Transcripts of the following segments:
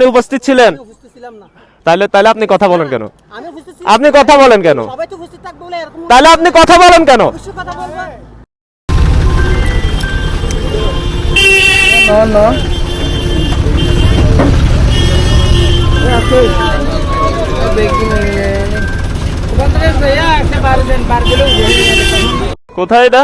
আপনি উপস্থিত ছিলেন? আমি উপস্থিত ছিলাম না। তাহলে তাহলে আপনি কথা বলেন কেন? আমি উপস্থিত ছিলাম। আপনি কথা বলেন কেন? সবাই তো উপস্থিত থাকবে বলে এরকম তাহলে আপনি কথা বলেন কেন? অবশ্যই কথা বলব। কোথায় এটা?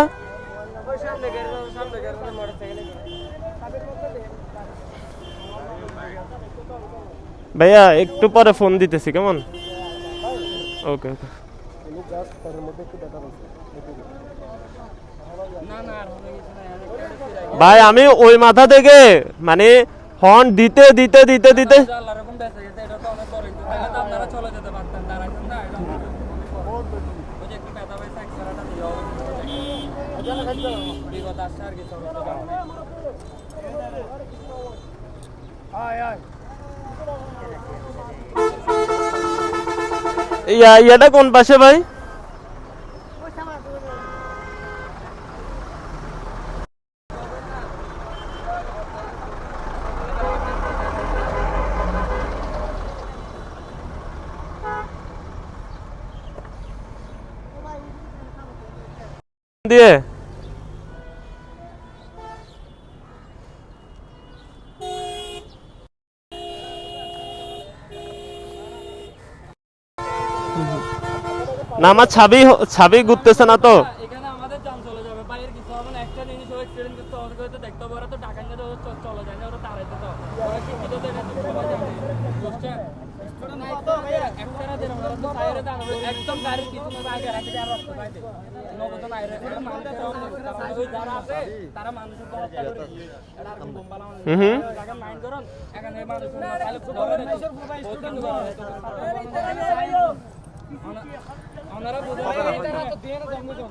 ভাইয়া, একটু পরে ফোন দিতেছি, কেমন? ওকে ওকে ভাই, আমি ওই মাথা থেকে মানে হর্ন দিতে দিতে দিতে দিতে আল্লাহর রকম ইয়া ইয়াটা কোন পাশে ভাই? দিয়ে। না আমার ছাবি ছাবি ঘুরতেছে না তো। এখানে আমাদের যান চলে যাবে বাইরের কিছু হবে না হুম জিনিস ও এক্সিডেন্ট করতে ওদের হয়তো দেখতে হবে ওরা তো ঢাকা নিয়ে তো চ- চলে যায় না ওরা তাড়াইতে তো ওরা শিক্ষিত তো এটা তো সবাই জানে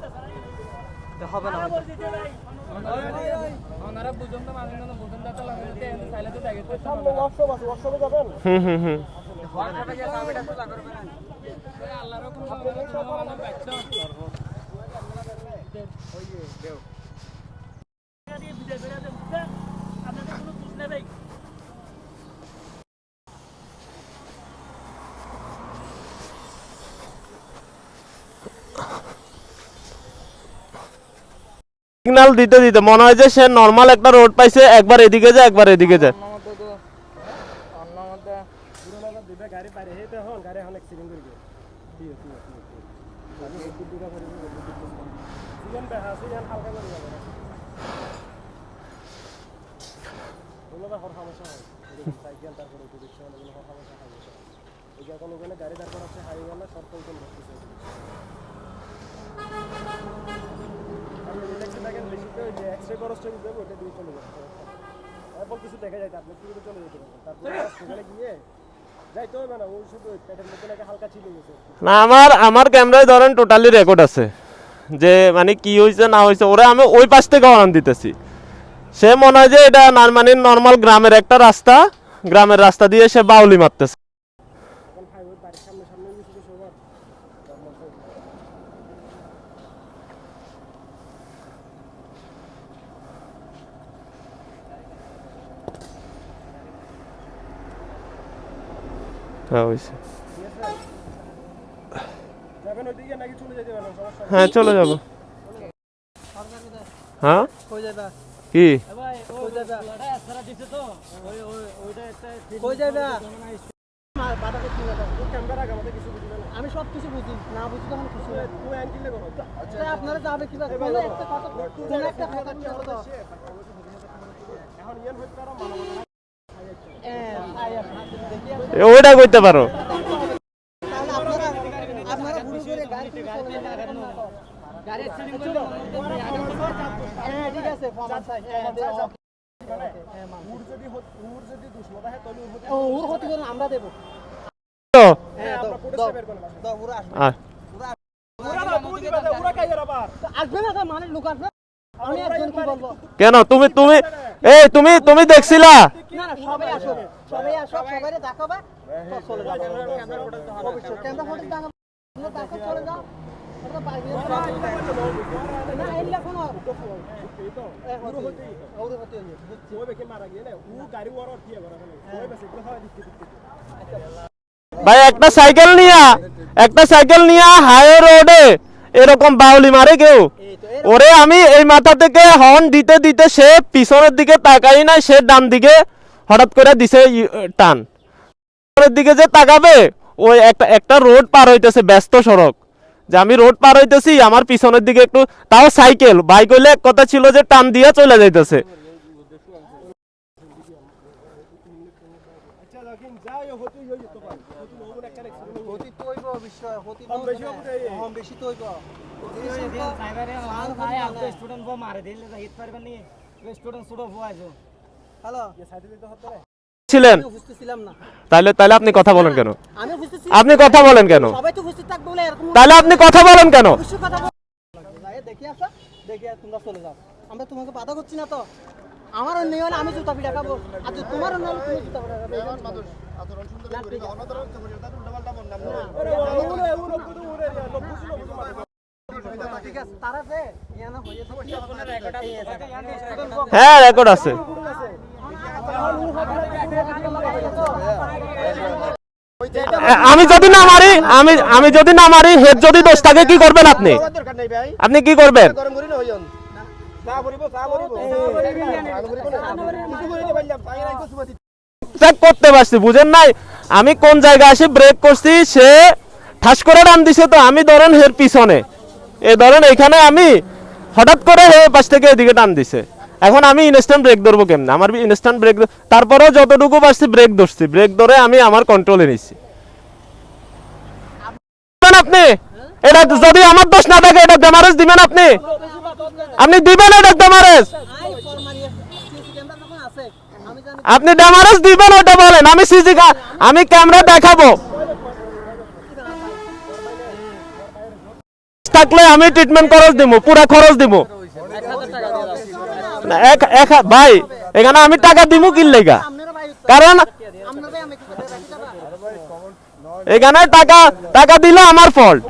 বুঝছেন একটানা দিন ওরা তো বাইরে দাঁড়াবে একদম গাড়ির কিছু না আগে রাখি আর রাস্তা বাইরে নগদ বাইরে এটা মানুষের কারণে ওই যারা আছে তারা মানুষের তো হত্যা করে এটা আর বোম বালা মানুষ হুম হুম জায়গা মাইন্ড দিতে এখানে মানুষ তাহলে খুব ভালো ওনারা বুঝে তারা তো দিয়ে না জন্ম জন্ম ওনারা বুঝুন তো মানুষ না বুঝুন না না, আমার আমার ক্যামেরায় ধরেন টোটালি রেকর্ড আছে। যে মানে কি হয়েছে না হয়েছে ওরা আমি ওই পাশ থেকে অরান দিতেছি। সে মনে হয় যে এটা মানে নর্মাল গ্রামের একটা রাস্তা। গ্রামের রাস্তা দিয়ে সে বাউলি মারতেছে। হ্যাঁ হয়েছে হ্যাঁ চলে যাব। হ্যাঁ? কি? আমি সব কিছু বুঝি না বুঝি তখন তাই আপনারা যাবে কোনো একটা কথা একটা কথা দাও। হ্যাঁ, আই আপনাদের দেখি আসি। এ, ওইটা করতে পারো। কেন তুমি তুমি এই তুমি তুমি দেখছিলা? না না, সবাই আসো সবাই আসো সবাই দেখাবা চলে ক্যামেরা দেখাবো দেখো চলে যাও। ভাই, একটা সাইকেল নিয়া, একটা সাইকেল নিয়া হাই রোডে এরকম বাউলি মারে কেউ? ওরে, আমি এই মাথা থেকে হর্ন দিতে দিতে সে পিছনের দিকে তাকাই না সে ডান দিকে হঠাৎ করে দিছে টান। দিকে যে তাকাবে, ওই একটা একটা রোড পার হইতেছে ব্যস্ত সড়ক। যে আমি রোড পার হইতেছি, আমার পিছনের দিকে একটু, তাও সাইকেল। বাইক হইলে এক কথা ছিল যে টান দিয়ে চলে যাইতেছে। কম বেশি হবে কম বেশি তৈব হ্যালো ছিলেন? তাহলে তাহলে আপনি কথা বলেন কেন? আপনি কথা বলেন কেন? তাহলে আপনি কথা বলেন কেন? অবশ্যই কথা বল যাই দেখি আসো। দেখি তোমরা চলে যাও। আমরা তোমাকে বাধা করছি না তো। আমার অন্য হলে আমি জুতা পিঠা খাব। আর তোমার অন্য হলে তুমি জুতা পিঠা খাবে এরকম মানুষ না, ঠিক আছে। ঠিক আছে তারা যে ইয়ানা হয়েছে হ্যাঁ রেকর্ড আছে। আমি যদি না মারি, আমি আমি যদি না মারি, হেড যদি দোষ থাকে, কি করবেন আপনি? আপনি কি করবেন? করতে পারছি, বুঝেন নাই? আমি কোন জায়গায় এসে ব্রেক করছি, সে ঠাস করে টান দিছে তো, আমি ধরেন হের পিছনে। এ ধরেন এখানে আমি হঠাৎ করে হে পাশ থেকে এদিকে টান দিছে। এখন আমি ইনস্ট্যান্ট ব্রেক ধরবো কেমনে? আমার ইনস্ট্যান্ট ব্রেক তারপরেও যতটুকু পারছি ব্রেক ধরছি। ব্রেক ধরে আমি আমার কন্ট্রোলে নিছি। দিবেন আপনি? এটা যদি আমার দোষ না থাকে, এটা ডেমারেজ দিবেন আপনি? আপনি দিবেন এটা ডেমারেজ আপনি ড্যামারেজ দিবেন ওটা বলেন। আমি সিজি আমি ক্যামেরা দেখাবো। থাকলে আমি ট্রিটমেন্ট খরচ দিব পুরা খরচ দিব ভাই, এখানে আমি টাকা দিব কি লেগা আপনারা কারণ আপনারা ভাই আমি রাখি যাবা এখানে টাকা টাকা দিল আমার ফল্ট